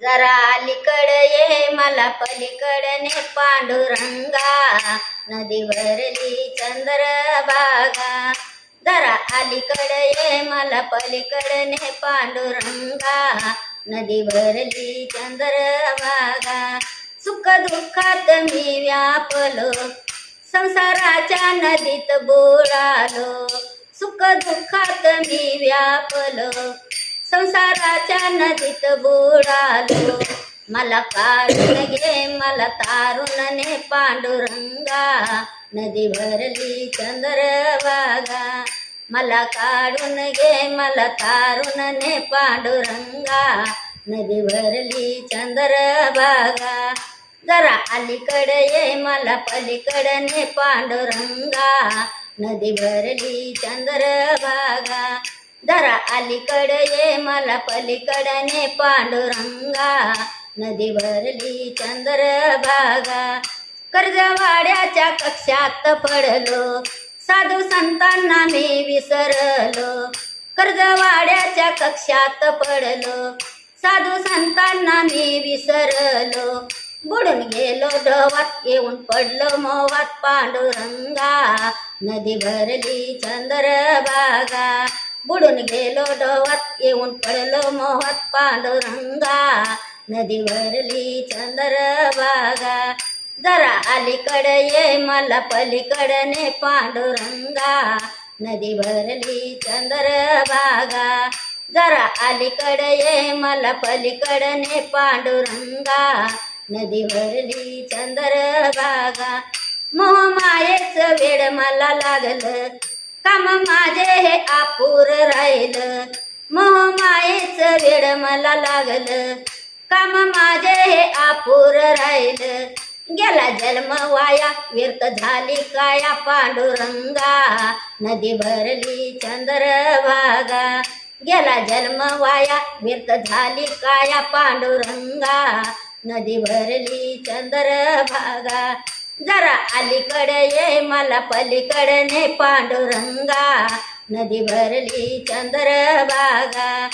जरा अलीकड ये मला पलीकडने पांडुरंगा. नदी भरली चंद्रभागा जरा अलीकड ये मला पलीकडने पांडुरंगा. नदी भरली चंद्रभागा सुख दुःखात मी व्यापलो. संसाराच्या नदीत बोलालो सुख दुःखात मी व्यापलो. संसाराच्या नदीत बुडालो. मला काढून घे मला तारुणने पांडुरंगा. नदी भरली चंद्रभागा मला काढून घे मला तारुणने पांडुरंगा. नदी भरली चंद्रभागा जरा अलीकडे ये मला पलीकडने पांडुरंगा. नदी भरली चंद्रभागा जरा अलीकडे ये मला पलीकडने पांडुरंगा. नदी भरली चंद्रभागा कर्जवाड्याच्या कक्षात पडलो. साधू संतांना मी विसरलो. कर्जवाड्याच्या कक्षात पडलो. साधू संतांना मी विसरलो. बुडून गेलो ढवात येऊन पडलो मोवात पांडुरंगा. नदी भरली चंद्रभागा बुडून गेलो डोवात येऊन पडलो मोहात पांडुरंगा. नदी भरली चंद्रभागा. जरा अलीकडे ये मला पलीकडने पांडुरंगा. नदी भरली चंद्रभागा. जरा अलीकडे ये मला पलीकडने पांडुरंगा. नदी भरली चंद्रभागा. मोह मायेच वेड मला लागलं. काम माझे हे आपूर राहिलं. मोह मायेच वेड मला लागलं. काम माझे हे आपूर राहिलं. गेला जन्म वाया व्यर्थ झाली काया पांडुरंगा. नदी भरली चंद्रभागा गेला जन्म वाया व्यर्थ झाली काया पांडुरंगा. नदी भरली चंद्रभागा जरा अलीकडे ये मला पलीकडे पांडुरंगा. नदी भरली चंद्रभागा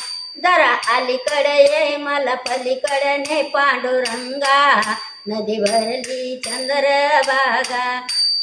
जरा अलीकडे ये मला पलीकडे पांडुरंगा. नदी भरली चंद्रभागा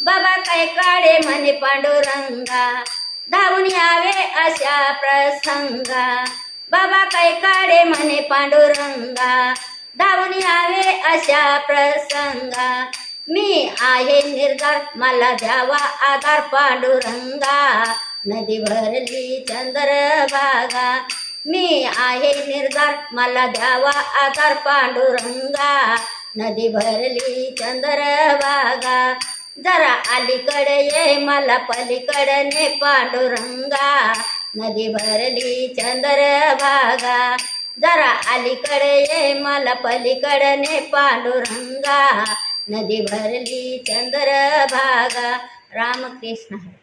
बाबा काय काढे म्हणे पांडुरंगा. धावून यावे अशा प्रसंगा. बाबा काय काढे म्हणे पांडुरंगा. धावून यावे अशा प्रसंगा. मी आहे निर्धार. मला द्यावा आधार पांडुरंगा. नदी भरली चंद्रभागा मी आहे निर्धार. मला द्यावा आधार पांडुरंगा. नदी भरली चंद्रभागा जरा अलीकडे ये मला पलीकडने पांडुरंगा. नदी भरली चंद्रभागा जरा अलीकडे ये मला पलीकडने पांडुरंगा. नदी भरली चंद्रभागा रामकृष्ण हरी.